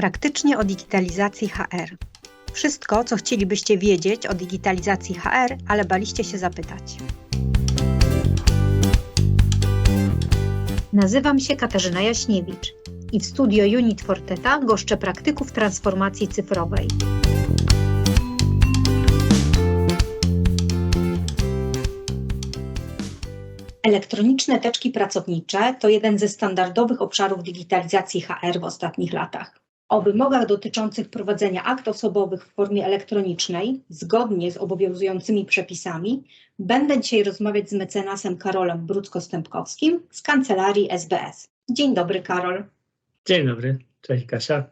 Praktycznie o digitalizacji HR. Wszystko, co chcielibyście wiedzieć o digitalizacji HR, ale baliście się zapytać. Nazywam się Katarzyna Jaśniewicz i w studio Unit Forteta goszczę praktyków transformacji cyfrowej. Elektroniczne teczki pracownicze to jeden ze standardowych obszarów digitalizacji HR w ostatnich latach. O wymogach dotyczących prowadzenia akt osobowych w formie elektronicznej, zgodnie z obowiązującymi przepisami, będę dzisiaj rozmawiać z mecenasem Karolem Brudzko-Stępkowskim z kancelarii SBS. Dzień dobry, Karol. Dzień dobry, cześć Kasia.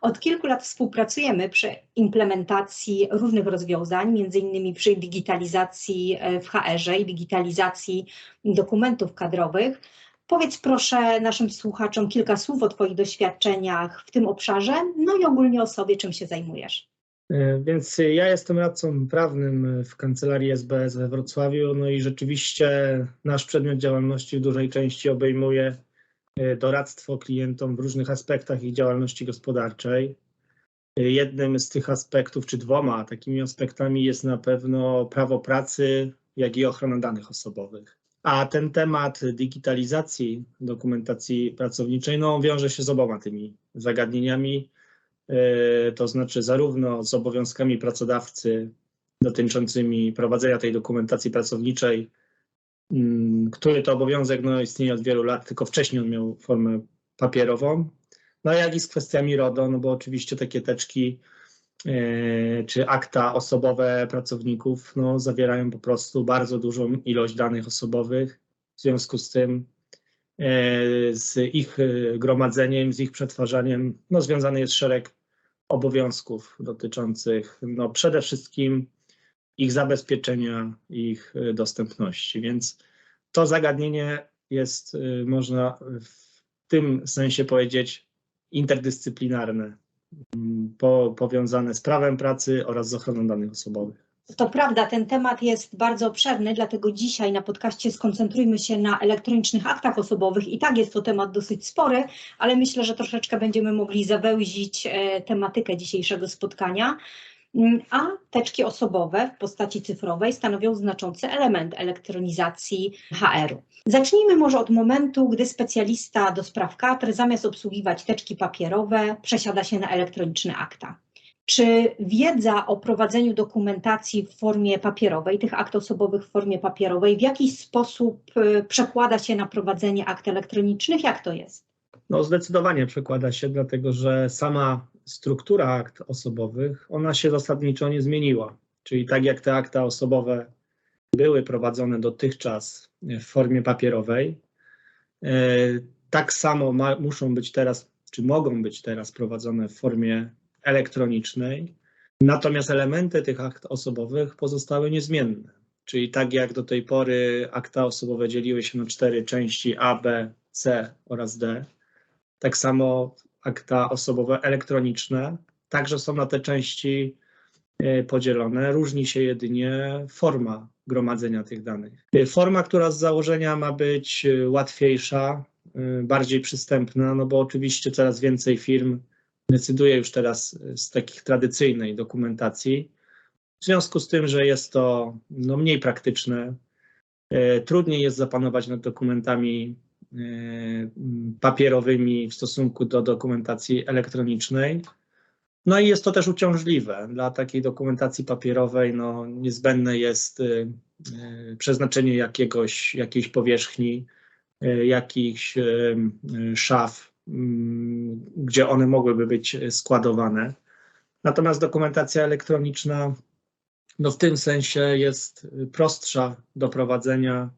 Od kilku lat współpracujemy przy implementacji różnych rozwiązań, między innymi przy digitalizacji e, w HR-ze i digitalizacji dokumentów kadrowych. Powiedz proszę naszym słuchaczom kilka słów o Twoich doświadczeniach w tym obszarze, no i ogólnie o sobie, czym się zajmujesz. E, Więc ja jestem radcą prawnym w kancelarii SBS we Wrocławiu, no i rzeczywiście nasz przedmiot działalności w dużej części obejmuje e, doradztwo klientom w różnych aspektach ich działalności gospodarczej. E, Jednym z tych aspektów, czy dwoma takimi aspektami jest na pewno prawo pracy, jak i ochrona danych osobowych. A ten temat digitalizacji dokumentacji pracowniczej no, wiąże się z oboma tymi zagadnieniami, e, to znaczy zarówno z obowiązkami pracodawcy dotyczącymi prowadzenia tej dokumentacji pracowniczej, mm, który to obowiązek no, istnieje od wielu lat, tylko wcześniej on miał formę papierową, no jak i z kwestiami RODO, no bo oczywiście takie teczki czy akta osobowe pracowników no, zawierają po prostu bardzo dużą ilość danych osobowych. W związku z tym e, z ich e, gromadzeniem, z ich przetwarzaniem no, związany jest szereg obowiązków dotyczących no, przede wszystkim ich zabezpieczenia, ich e, dostępności. Więc to zagadnienie jest, e, można w tym sensie powiedzieć, interdyscyplinarne, po, powiązane z prawem pracy oraz z ochroną danych osobowych. To prawda, ten temat jest bardzo obszerny, dlatego dzisiaj na podcaście skoncentrujmy się na elektronicznych aktach osobowych. I tak jest to temat dosyć spory, ale myślę, że troszeczkę będziemy mogli zawęzić e, tematykę dzisiejszego spotkania. Mm, A teczki osobowe w postaci cyfrowej stanowią znaczący element elektronizacji HR-u. Zacznijmy może od momentu, gdy specjalista do spraw kadr zamiast obsługiwać teczki papierowe przesiada się na elektroniczne akta. Czy wiedza o prowadzeniu dokumentacji w formie papierowej, tych akt osobowych w formie papierowej, w jakiś sposób y, przekłada się na prowadzenie akt elektronicznych? Jak to jest? No zdecydowanie przekłada się, dlatego że sama struktura akt osobowych, ona się zasadniczo nie zmieniła. Czyli tak jak te akta osobowe były prowadzone dotychczas w formie papierowej, e, tak samo ma, muszą być teraz, czy mogą być teraz prowadzone w formie elektronicznej. Natomiast elementy tych akt osobowych pozostały niezmienne. Czyli tak jak do tej pory akta osobowe dzieliły się na cztery części A, B, C oraz D, tak samo akta osobowe elektroniczne także są na te części e, podzielone. Różni się jedynie forma gromadzenia tych danych. E, Forma, która z założenia ma być e, łatwiejsza, bardziej przystępna, no bo oczywiście coraz więcej firm decyduje już teraz z takich tradycyjnej dokumentacji. W związku z tym, że jest to no, mniej praktyczne, trudniej jest zapanować nad dokumentami papierowymi w stosunku do dokumentacji elektronicznej. No i jest to też uciążliwe. Dla takiej dokumentacji papierowej no, niezbędne jest y, y, przeznaczenie jakiegoś, jakiejś powierzchni, y, jakichś y, y, szaf, mm, gdzie one mogłyby być składowane. Natomiast dokumentacja elektroniczna no, w tym sensie jest prostsza do prowadzenia,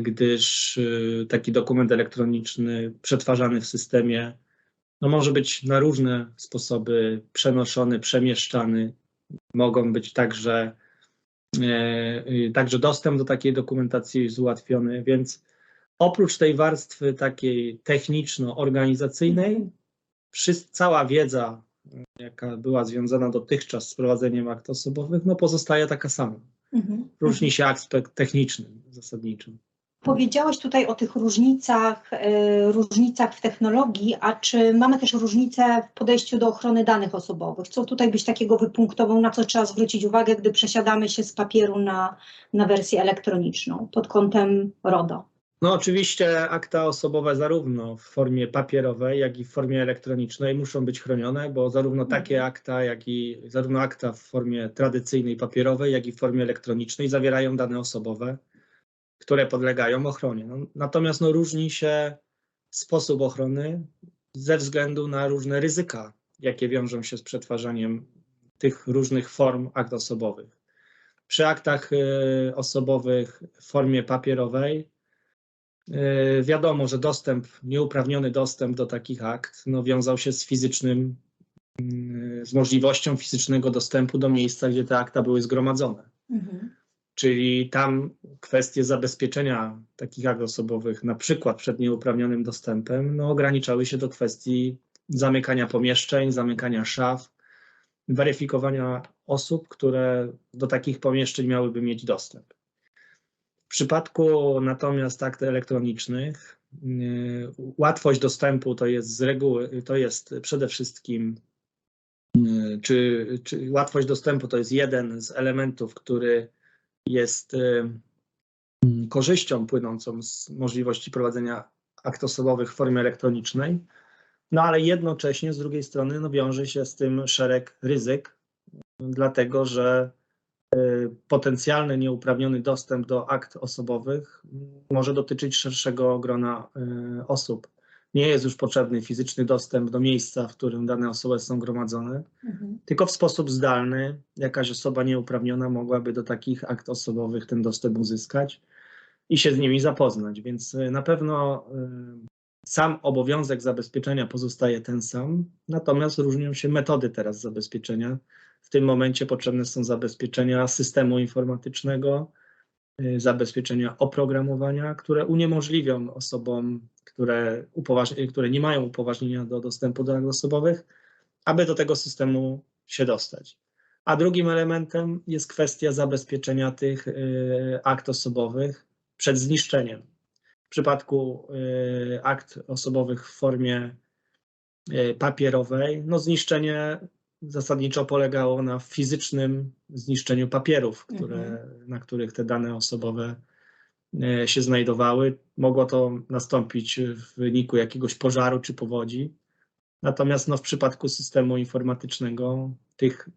gdyż y, taki dokument elektroniczny przetwarzany w systemie no może być na różne sposoby przenoszony, przemieszczany. Mogą być także, e, y, także dostęp do takiej dokumentacji jest ułatwiony, więc oprócz tej warstwy takiej techniczno-organizacyjnej, cała wiedza, jaka była związana dotychczas z prowadzeniem akt osobowych, no pozostaje taka sama. Różni się aspekt techniczny zasadniczo. Powiedziałeś tutaj o tych różnicach, e, różnicach w technologii, a czy mamy też różnice w podejściu do ochrony danych osobowych? Co tutaj byś takiego wypunktował, na co trzeba zwrócić uwagę, gdy przesiadamy się z papieru na, na wersję elektroniczną pod kątem RODO? No oczywiście akta osobowe zarówno w formie papierowej, jak i w formie elektronicznej muszą być chronione, bo zarówno takie akta, jak i zarówno akta w formie tradycyjnej papierowej, jak i w formie elektronicznej zawierają dane osobowe, które podlegają ochronie. No, natomiast no, różni się sposób ochrony ze względu na różne ryzyka, jakie wiążą się z przetwarzaniem tych różnych form akt osobowych. Przy aktach y, osobowych w formie papierowej wiadomo, że dostęp, nieuprawniony dostęp do takich akt no, wiązał się z fizycznym, y, z możliwością fizycznego dostępu do miejsca, gdzie te akta były zgromadzone. Mhm. Czyli tam kwestie zabezpieczenia takich akt osobowych, na przykład przed nieuprawnionym dostępem, no, ograniczały się do kwestii zamykania pomieszczeń, zamykania szaf, weryfikowania osób, które do takich pomieszczeń miałyby mieć dostęp. W przypadku natomiast akt elektronicznych, yy, łatwość dostępu to jest z reguły, to jest przede wszystkim, yy, czy, czy łatwość dostępu to jest jeden z elementów, który jest y, korzyścią płynącą z możliwości prowadzenia akt osobowych w formie elektronicznej, no ale jednocześnie z drugiej strony no, wiąże się z tym szereg ryzyk, dlatego że y, potencjalny nieuprawniony dostęp do akt osobowych może dotyczyć szerszego grona y, osób. Nie jest już potrzebny fizyczny dostęp do miejsca, w którym dane osoby są gromadzone, Mhm. tylko w sposób zdalny jakaś osoba nieuprawniona mogłaby do takich akt osobowych ten dostęp uzyskać i się z nimi zapoznać. Więc y, na pewno y, sam obowiązek zabezpieczenia pozostaje ten sam, natomiast różnią się metody teraz zabezpieczenia. W tym momencie potrzebne są zabezpieczenia systemu informatycznego, y, zabezpieczenia oprogramowania, które uniemożliwią osobom, które, które nie mają upoważnienia do dostępu do akt osobowych, aby do tego systemu się dostać. A drugim elementem jest kwestia zabezpieczenia tych y, akt osobowych przed zniszczeniem. W przypadku y, akt osobowych w formie papierowej, no zniszczenie zasadniczo polegało na fizycznym zniszczeniu papierów, które, na których te dane osobowe y, się znajdowały. Mogło to nastąpić w wyniku jakiegoś pożaru czy powodzi. Natomiast no, w przypadku systemu informatycznego tych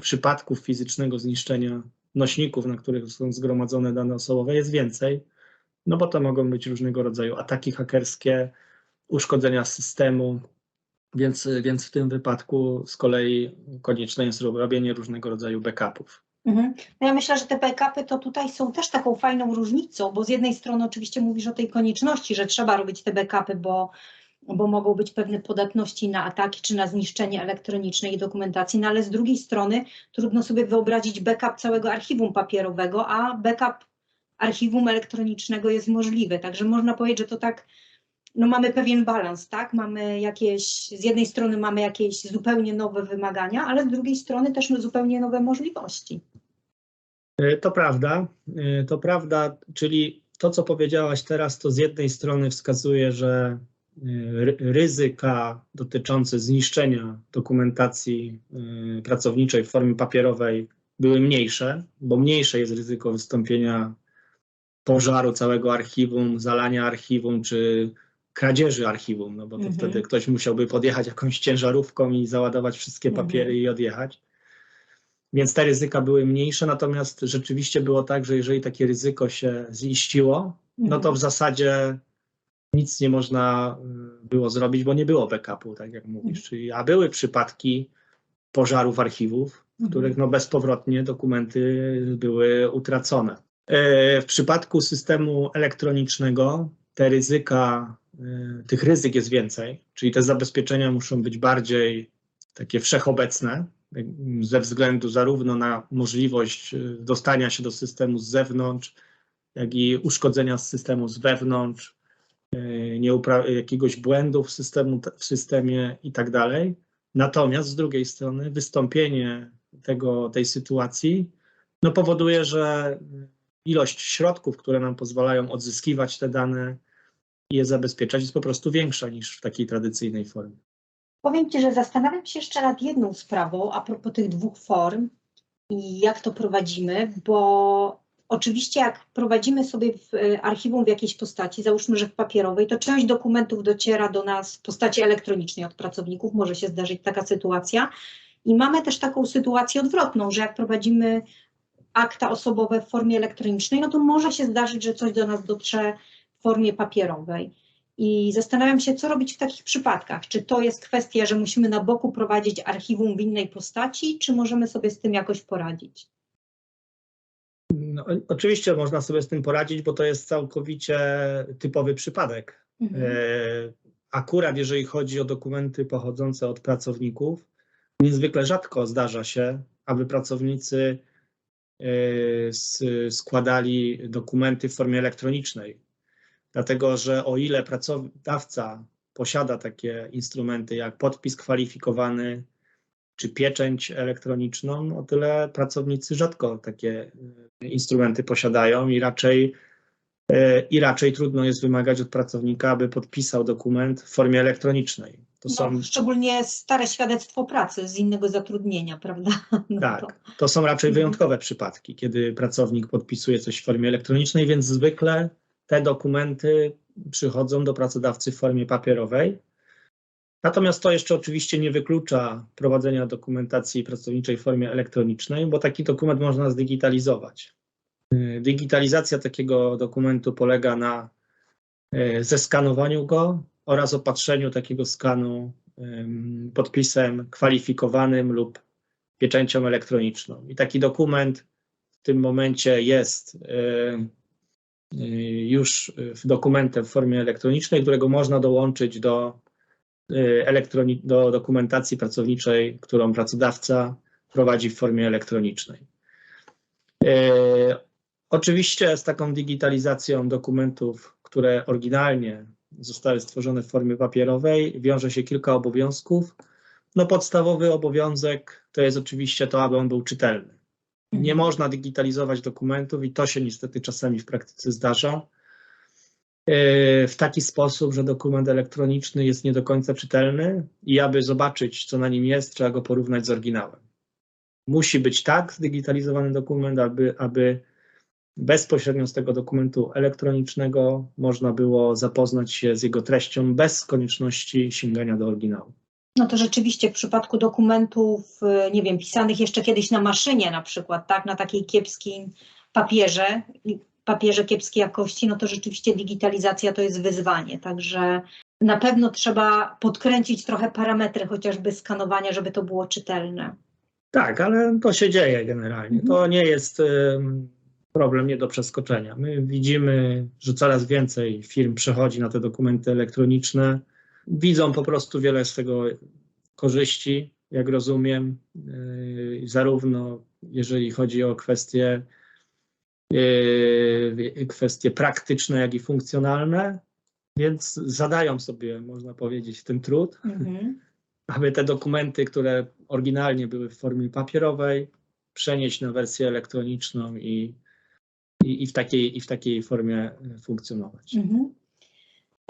przypadków fizycznego zniszczenia nośników, na których są zgromadzone dane osobowe, jest więcej, no bo to mogą być różnego rodzaju ataki hakerskie, uszkodzenia systemu, więc, więc w tym wypadku z kolei konieczne jest robienie różnego rodzaju backupów. Mhm. No ja myślę, że te backupy to tutaj są też taką fajną różnicą, bo z jednej strony oczywiście mówisz o tej konieczności, że trzeba robić te backupy, bo, bo mogą być pewne podatności na ataki czy na zniszczenie elektronicznej dokumentacji, no ale z drugiej strony trudno sobie wyobrazić backup całego archiwum papierowego, a backup archiwum elektronicznego jest możliwy. Także można powiedzieć, że to tak, no mamy pewien balans, tak? Mamy jakieś, z jednej strony mamy jakieś zupełnie nowe wymagania, ale z drugiej strony też zupełnie nowe możliwości. E, To prawda, e, to prawda, czyli to, co powiedziałaś teraz, to z jednej strony wskazuje, że e, ry- ryzyka dotyczące zniszczenia dokumentacji pracowniczej w formie papierowej były mniejsze, bo mniejsze jest ryzyko wystąpienia pożaru całego archiwum, zalania archiwum czy kradzieży archiwum, no bo to Mhm. wtedy ktoś musiałby podjechać jakąś ciężarówką i załadować wszystkie Mhm. papiery i odjechać. Więc te ryzyka były mniejsze, natomiast rzeczywiście było tak, że jeżeli takie ryzyko się ziściło, no to w zasadzie nic nie można y, było zrobić, bo nie było backupu, tak jak mówisz. Czyli, a były przypadki pożarów archiwów, w Mhm. których no bezpowrotnie dokumenty były utracone. E, W przypadku systemu elektronicznego te ryzyka, tych ryzyk jest więcej, czyli te zabezpieczenia muszą być bardziej takie wszechobecne, y, ze względu zarówno na możliwość y, dostania się do systemu z zewnątrz, jak i uszkodzenia systemu z wewnątrz, y, jakiegoś błędu w, systemu, w systemie i tak dalej. Natomiast z drugiej strony wystąpienie tego, tej sytuacji no powoduje, że ilość środków, które nam pozwalają odzyskiwać te dane i je zabezpieczać, jest po prostu większa niż w takiej tradycyjnej formie. Powiem Ci, że zastanawiam się jeszcze nad jedną sprawą a propos tych dwóch form i jak to prowadzimy, bo oczywiście jak prowadzimy sobie w e, archiwum w jakiejś postaci, załóżmy, że w papierowej, to część dokumentów dociera do nas w postaci elektronicznej od pracowników, może się zdarzyć taka sytuacja. I mamy też taką sytuację odwrotną, że jak prowadzimy akta osobowe w formie elektronicznej, no to może się zdarzyć, że coś do nas dotrze formie papierowej. I zastanawiam się, co robić w takich przypadkach. Czy to jest kwestia, że musimy na boku prowadzić archiwum w innej postaci, czy możemy sobie z tym jakoś poradzić? No, oczywiście można sobie z tym poradzić, bo to jest całkowicie typowy przypadek. Mhm. E, Akurat jeżeli chodzi o dokumenty pochodzące od pracowników, niezwykle rzadko zdarza się, aby pracownicy e, składali dokumenty w formie elektronicznej. Dlatego, że o ile pracodawca posiada takie instrumenty jak podpis kwalifikowany czy pieczęć elektroniczną, o tyle pracownicy rzadko takie e, instrumenty posiadają i raczej E, i raczej trudno jest wymagać od pracownika, aby podpisał dokument w formie elektronicznej. To są, No, szczególnie stare świadectwo pracy z innego zatrudnienia, prawda? No to- tak, to są raczej Mhm. wyjątkowe przypadki, kiedy pracownik podpisuje coś w formie elektronicznej, więc zwykle te dokumenty przychodzą do pracodawcy w formie papierowej. Natomiast to jeszcze oczywiście nie wyklucza prowadzenia dokumentacji pracowniczej w formie elektronicznej, bo taki dokument można zdigitalizować. Digitalizacja takiego dokumentu polega na y, zeskanowaniu go oraz opatrzeniu takiego skanu podpisem kwalifikowanym lub pieczęcią elektroniczną. I taki dokument w tym momencie jest y, już w dokumentem w formie elektronicznej, którego można dołączyć do, y, elektroni- do dokumentacji pracowniczej, którą pracodawca prowadzi w formie elektronicznej. Y, Oczywiście z taką digitalizacją dokumentów, które oryginalnie zostały stworzone w formie papierowej, wiąże się kilka obowiązków. No podstawowy obowiązek to jest oczywiście to, aby on był czytelny. Nie można digitalizować dokumentów i to się niestety czasami w praktyce zdarza. yy, W taki sposób, że dokument elektroniczny jest nie do końca czytelny i aby zobaczyć, co na nim jest, trzeba go porównać z oryginałem. Musi być tak zdigitalizowany dokument, aby, aby bezpośrednio z tego dokumentu elektronicznego można było zapoznać się z jego treścią bez konieczności sięgania do oryginału. No to rzeczywiście w przypadku dokumentów, y, nie wiem, pisanych jeszcze kiedyś na maszynie na przykład, tak, na takiej kiepskim papierze, papierze kiepskiej jakości, no to rzeczywiście digitalizacja to jest wyzwanie, także na pewno trzeba podkręcić trochę parametry chociażby skanowania, żeby to było czytelne. Tak, ale to się dzieje generalnie. To nie jest em, problem nie do przeskoczenia. My widzimy, że coraz więcej firm przechodzi na te dokumenty elektroniczne. Widzą po prostu wiele z tego korzyści, jak rozumiem, yy, zarówno jeżeli chodzi o kwestie, yy, kwestie praktyczne, jak i funkcjonalne, więc zadają sobie, można powiedzieć, ten trud Mhm. aby te dokumenty, które oryginalnie były w formie papierowej, przenieść na wersję elektroniczną i, i, i, w, takiej, i w takiej formie funkcjonować. Mhm.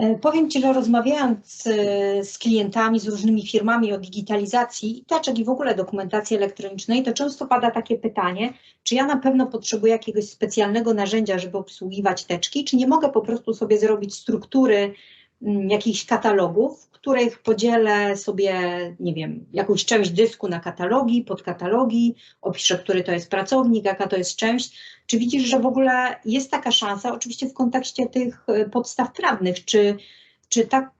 E, Powiem Ci, że rozmawiając e, z klientami, z różnymi firmami o digitalizacji teczek i w ogóle dokumentacji elektronicznej, to często pada takie pytanie, czy ja na pewno potrzebuję jakiegoś specjalnego narzędzia, żeby obsługiwać teczki, czy nie mogę po prostu sobie zrobić struktury jakichś katalogów, których podzielę sobie, nie wiem, jakąś część dysku na katalogi, podkatalogi, opiszę, który to jest pracownik, jaka to jest część. Czy widzisz, że w ogóle jest taka szansa, oczywiście w kontekście tych e, podstaw prawnych, czy, czy, tak,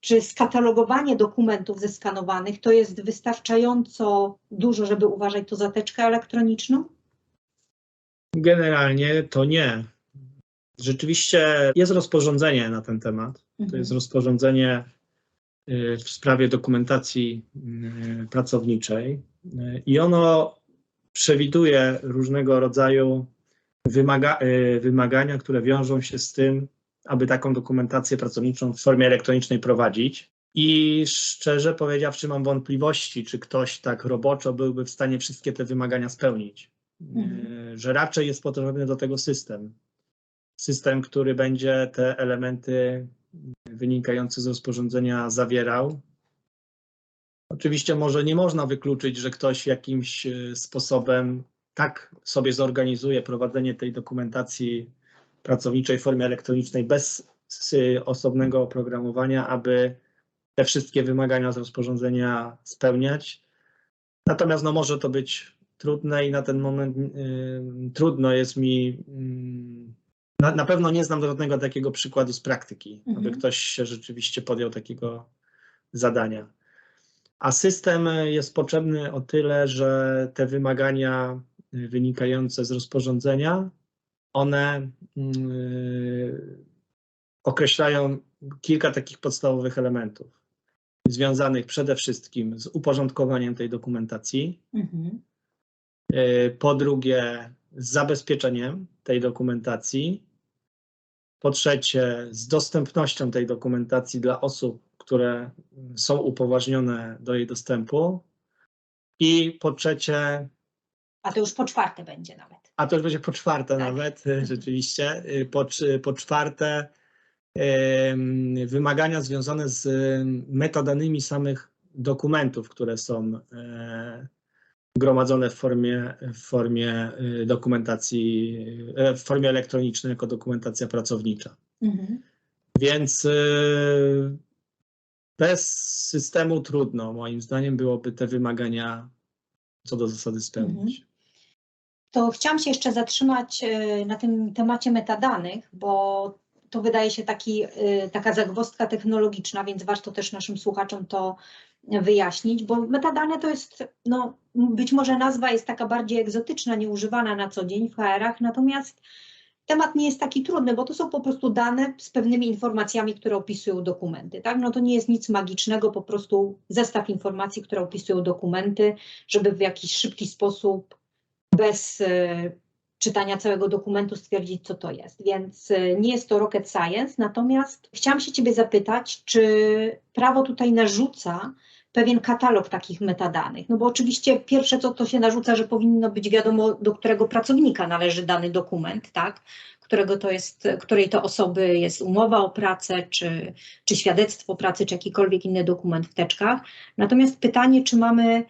czy skatalogowanie dokumentów zeskanowanych to jest wystarczająco dużo, żeby uważać to za teczkę elektroniczną? Generalnie to nie. Rzeczywiście jest rozporządzenie na ten temat. To jest rozporządzenie y, w sprawie dokumentacji y, pracowniczej y, i ono przewiduje różnego rodzaju wymaga, wymagania, które wiążą się z tym, aby taką dokumentację pracowniczą w formie elektronicznej prowadzić. I szczerze powiedziawszy, mam wątpliwości, czy ktoś tak roboczo byłby w stanie wszystkie te wymagania spełnić. Mhm. że raczej jest potrzebny do tego system. System, który będzie te elementy wynikające z rozporządzenia zawierał. Oczywiście może nie można wykluczyć, że ktoś jakimś e, sposobem tak sobie zorganizuje prowadzenie tej dokumentacji pracowniczej w formie elektronicznej bez s- osobnego oprogramowania, aby te wszystkie wymagania z rozporządzenia spełniać. Natomiast no, może to być trudne i na ten moment y, trudno jest mi. mm, na, na pewno nie znam żadnego takiego przykładu z praktyki, Mhm. aby ktoś się rzeczywiście podjął takiego zadania. A system jest potrzebny o tyle, że te wymagania wynikające z rozporządzenia, one y, określają kilka takich podstawowych elementów, związanych przede wszystkim z uporządkowaniem tej dokumentacji, Mhm. y, po drugie z zabezpieczeniem tej dokumentacji, po trzecie z dostępnością tej dokumentacji dla osób, które są upoważnione do jej dostępu i po trzecie A to już po czwarte będzie nawet. A to już będzie po czwarte Tak. nawet, rzeczywiście. Po, po czwarte, wymagania związane z metadanymi samych dokumentów, które są e, gromadzone w formie, w formie y, dokumentacji, e, w formie elektronicznej jako dokumentacja pracownicza. Mhm. Więc y, bez systemu trudno, moim zdaniem, byłoby te wymagania co do zasady spełnić. To chciałam się jeszcze zatrzymać na tym temacie metadanych, bo to wydaje się taki, taka zagwozdka technologiczna, więc warto też naszym słuchaczom to wyjaśnić, bo metadane to jest, no, być może nazwa jest taka bardziej egzotyczna, nieużywana na co dzień w HR-ach, natomiast temat nie jest taki trudny, bo to są po prostu dane z pewnymi informacjami, które opisują dokumenty. Tak? No to nie jest nic magicznego, po prostu zestaw informacji, które opisują dokumenty, żeby w jakiś szybki sposób bez e, czytania całego dokumentu stwierdzić, co to jest. Więc e, nie jest to rocket science, natomiast chciałam się Ciebie zapytać, czy prawo tutaj narzuca pewien katalog takich metadanych? No bo oczywiście pierwsze, co to się narzuca, że powinno być wiadomo, do którego pracownika należy dany dokument, tak? Którego to jest, której to osoby jest umowa o pracę, czy, czy świadectwo pracy, czy jakikolwiek inny dokument w teczkach. Natomiast pytanie, czy mamy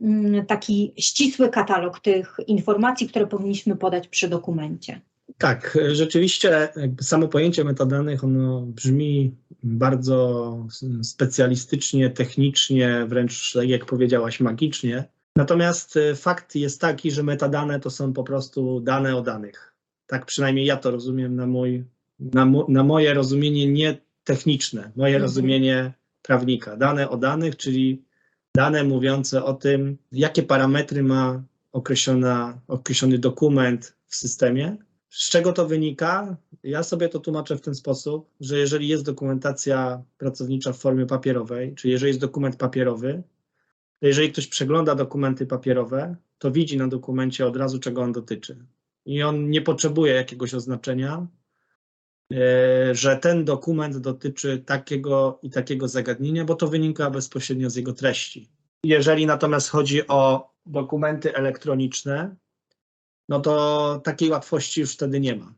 mm, taki ścisły katalog tych informacji, które powinniśmy podać przy dokumencie. Tak, rzeczywiście samo pojęcie metadanych ono brzmi bardzo specjalistycznie, technicznie, wręcz tak jak powiedziałaś, magicznie. Natomiast e, fakt jest taki, że metadane to są po prostu dane o danych. Tak przynajmniej ja to rozumiem na, mój, na, mo, na moje rozumienie nie techniczne, moje Mhm. rozumienie prawnika. Dane o danych, czyli dane mówiące o tym, jakie parametry ma określona, określony dokument w systemie, z czego to wynika? Ja sobie to tłumaczę w ten sposób, że jeżeli jest dokumentacja pracownicza w formie papierowej, czyli jeżeli jest dokument papierowy, to jeżeli ktoś przegląda dokumenty papierowe, to widzi na dokumencie od razu, czego on dotyczy. I on nie potrzebuje jakiegoś oznaczenia, e, że ten dokument dotyczy takiego i takiego zagadnienia, bo to wynika bezpośrednio z jego treści. Jeżeli natomiast chodzi o dokumenty elektroniczne, no to takiej łatwości już wtedy nie ma.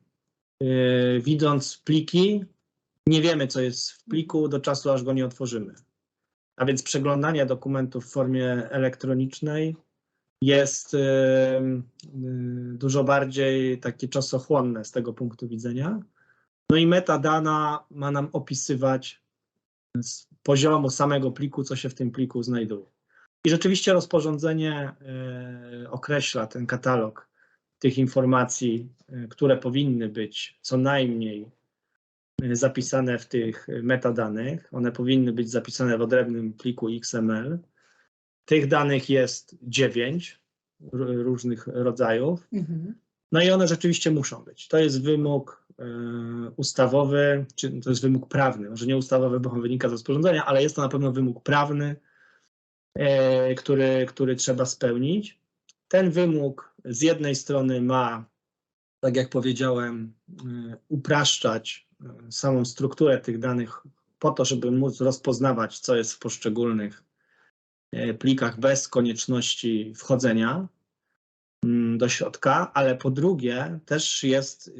Yy, widząc pliki, nie wiemy, co jest w pliku do czasu, aż go nie otworzymy. A więc przeglądanie dokumentów w formie elektronicznej jest yy, yy, dużo bardziej takie czasochłonne z tego punktu widzenia. No i metadana ma nam opisywać z poziomu samego pliku, co się w tym pliku znajduje. I rzeczywiście rozporządzenie określa ten katalog tych informacji, y, które powinny być co najmniej y, zapisane w tych metadanych. One powinny być zapisane w odrębnym pliku XML. Tych danych jest dziewięć różnych rodzajów. No i one rzeczywiście muszą być. To jest wymóg y, ustawowy, czy to jest wymóg prawny, może nie ustawowy, bo on wynika z rozporządzenia, ale jest to na pewno wymóg prawny, y, który, który trzeba spełnić. Ten wymóg z jednej strony ma, tak jak powiedziałem, y, upraszczać y, samą strukturę tych danych po to, żeby móc rozpoznawać, co jest w poszczególnych y, plikach bez konieczności wchodzenia. mm, do środka, ale po drugie też jest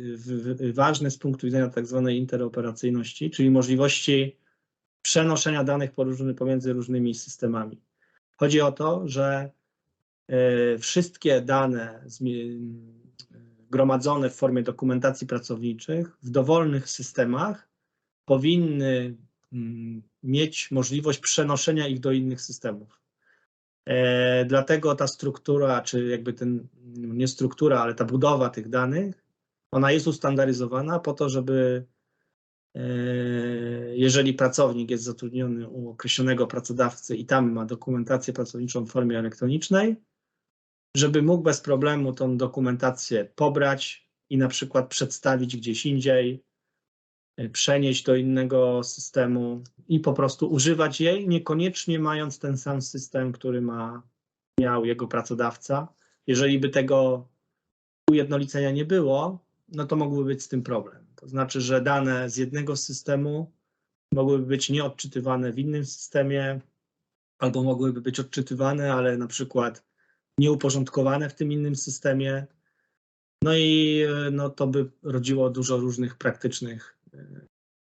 ważny z punktu widzenia tak zwanej interoperacyjności, czyli możliwości przenoszenia danych pomiędzy różnymi systemami. Chodzi o to, że wszystkie dane gromadzone w formie dokumentacji pracowniczych w dowolnych systemach powinny mm, mieć możliwość przenoszenia ich do innych systemów. E, Dlatego ta struktura, czy jakby ten, nie struktura, ale ta budowa tych danych, ona jest ustandaryzowana po to, żeby e, jeżeli pracownik jest zatrudniony u określonego pracodawcy i tam ma dokumentację pracowniczą w formie elektronicznej, żeby mógł bez problemu tą dokumentację pobrać i na przykład przedstawić gdzieś indziej, e, przenieść do innego systemu i po prostu używać jej, niekoniecznie mając ten sam system, który ma, miał jego pracodawca. Jeżeli by tego ujednolicenia nie było, no to mógłby być z tym problem. To znaczy, że dane z jednego systemu mogłyby być nieodczytywane w innym systemie, albo mogłyby być odczytywane, ale na przykład nieuporządkowane w tym innym systemie. No i e, no, to by rodziło dużo różnych praktycznych e,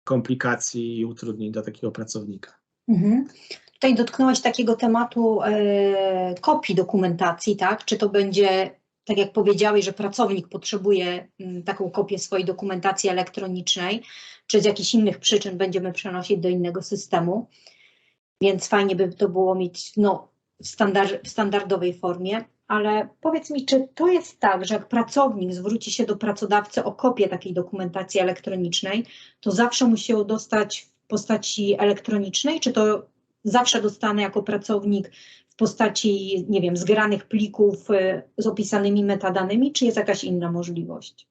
komplikacji i utrudnień dla takiego pracownika. Mhm. Tutaj dotknąłeś takiego tematu e, kopii dokumentacji, tak? Czy to będzie, tak jak powiedziałeś, że pracownik potrzebuje mm, taką kopię swojej dokumentacji elektronicznej, czy z jakichś innych przyczyn będziemy przenosić do innego systemu, więc fajnie by to było mieć no, w, standard, w standardowej formie. Ale powiedz mi, czy to jest tak, że jak pracownik zwróci się do pracodawcy o kopię takiej dokumentacji elektronicznej, to zawsze musi ją dostać w postaci elektronicznej, czy to zawsze dostanę jako pracownik w postaci, nie wiem, zgranych plików y, z opisanymi metadanymi, czy jest jakaś inna możliwość?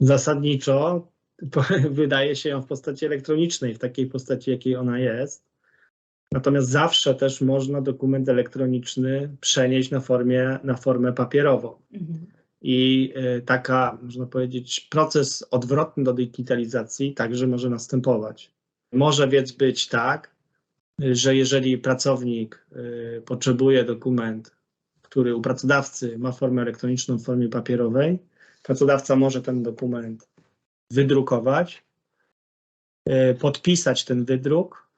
Zasadniczo wydaje się ją w postaci elektronicznej, w takiej postaci, jakiej ona jest. Natomiast zawsze też można dokument elektroniczny przenieść na, formie, na formę papierową. Mhm. I y, taka, można powiedzieć, proces odwrotny do digitalizacji także może następować. Może więc być tak, że jeżeli pracownik y, potrzebuje dokument, który u pracodawcy ma formę elektroniczną w formie papierowej, pracodawca może ten dokument wydrukować, y, podpisać ten wydruk,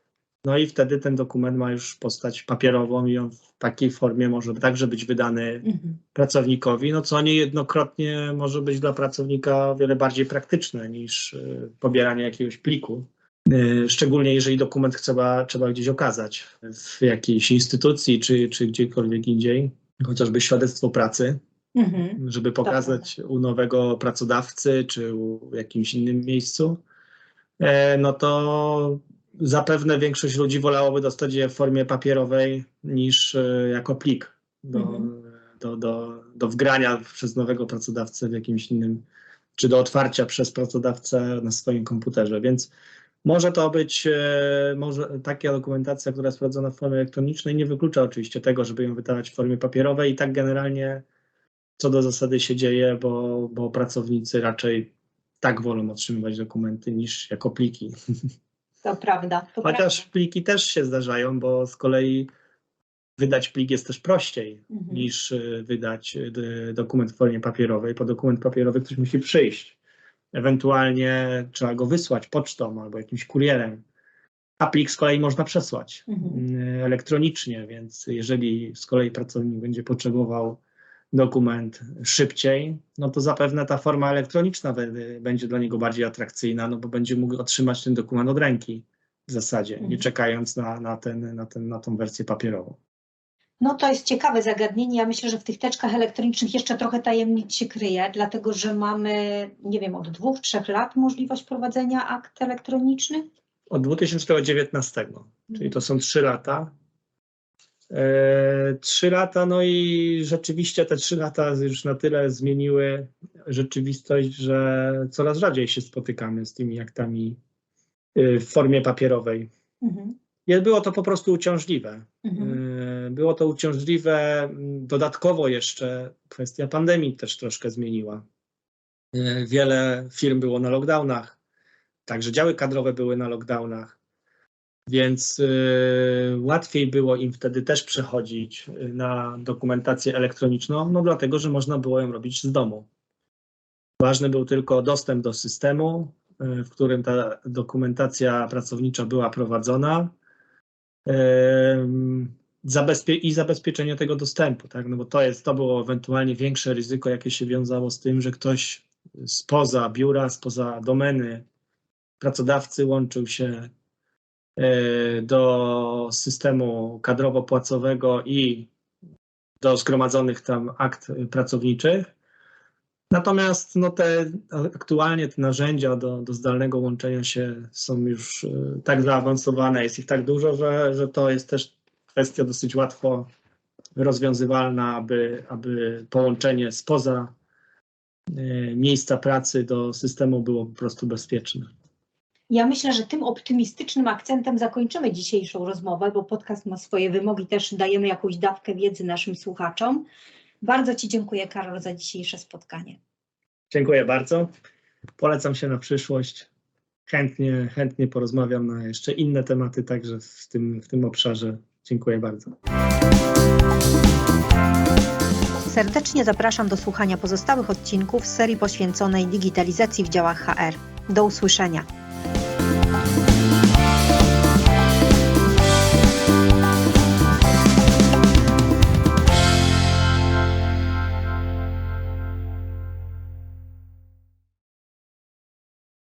no i wtedy ten dokument ma już postać papierową i on w takiej formie może także być wydany Mhm. pracownikowi, no co niejednokrotnie może być dla pracownika o wiele bardziej praktyczne niż y, pobieranie jakiegoś pliku. Y, Szczególnie jeżeli dokument trzeba, trzeba gdzieś okazać w jakiejś instytucji czy, czy gdziekolwiek indziej, chociażby świadectwo pracy, Mhm. żeby pokazać u nowego pracodawcy czy u jakimś innym miejscu, e, no to zapewne większość ludzi wolałoby dostać je w formie papierowej niż e, jako plik do, Mhm. do, do, do wgrania przez nowego pracodawcę w jakimś innym, czy do otwarcia przez pracodawcę na swoim komputerze. Więc może to być, e, może taka dokumentacja, która jest prowadzona w formie elektronicznej, nie wyklucza oczywiście tego, żeby ją wydawać w formie papierowej i tak generalnie co do zasady się dzieje, bo, bo pracownicy raczej tak wolą otrzymywać dokumenty niż jako pliki. To prawda. To Chociaż prawda. pliki też się zdarzają, bo z kolei wydać plik jest też prościej Mhm. niż y, wydać y, dokument w formie papierowej. Po dokument papierowy ktoś musi przyjść. Ewentualnie trzeba go wysłać pocztą albo jakimś kurierem. A plik z kolei można przesłać Mhm. y, elektronicznie, więc jeżeli z kolei pracownik będzie potrzebował dokument szybciej, no to zapewne ta forma elektroniczna będzie dla niego bardziej atrakcyjna, no bo będzie mógł otrzymać ten dokument od ręki w zasadzie, nie Mhm. czekając na, na, ten, na, ten, na tą wersję papierową. No to jest ciekawe zagadnienie. Ja myślę, że w tych teczkach elektronicznych jeszcze trochę tajemnic się kryje, dlatego że mamy, nie wiem, od dwóch, trzech lat możliwość prowadzenia akt elektronicznych. Od 2019, czyli to są trzy lata. E, Trzy lata, no i rzeczywiście te trzy lata już na tyle zmieniły rzeczywistość, że coraz rzadziej się spotykamy z tymi aktami y, w formie papierowej. Mhm. Było to po prostu uciążliwe. Mhm. E, Było to uciążliwe. Dodatkowo jeszcze kwestia pandemii też troszkę zmieniła. E, Wiele firm było na lockdownach, także działy kadrowe były na lockdownach. Więc y, łatwiej było im wtedy też przechodzić y, na dokumentację elektroniczną, no dlatego, że można było ją robić z domu. Ważny był tylko dostęp do systemu, y, w którym ta dokumentacja pracownicza była prowadzona zabezpie- i zabezpieczenie tego dostępu, tak? No bo to jest, to było ewentualnie większe ryzyko, jakie się wiązało z tym, że ktoś spoza biura, spoza domeny pracodawcy łączył się do systemu kadrowo-płacowego i do zgromadzonych tam akt pracowniczych. Natomiast no te, aktualnie te narzędzia do, do zdalnego łączenia się są już e, tak zaawansowane, jest ich tak dużo, że, że to jest też kwestia dosyć łatwo rozwiązywalna, aby, aby połączenie spoza e, miejsca pracy do systemu było po prostu bezpieczne. Ja myślę, że tym optymistycznym akcentem zakończymy dzisiejszą rozmowę, bo podcast ma swoje wymogi, też dajemy jakąś dawkę wiedzy naszym słuchaczom. Bardzo Ci dziękuję, Karol, za dzisiejsze spotkanie. Dziękuję bardzo. Polecam się na przyszłość. Chętnie, chętnie porozmawiam na jeszcze inne tematy, także w tym, w tym obszarze. Dziękuję bardzo. Serdecznie zapraszam do słuchania pozostałych odcinków serii poświęconej digitalizacji w działach HR. Do usłyszenia.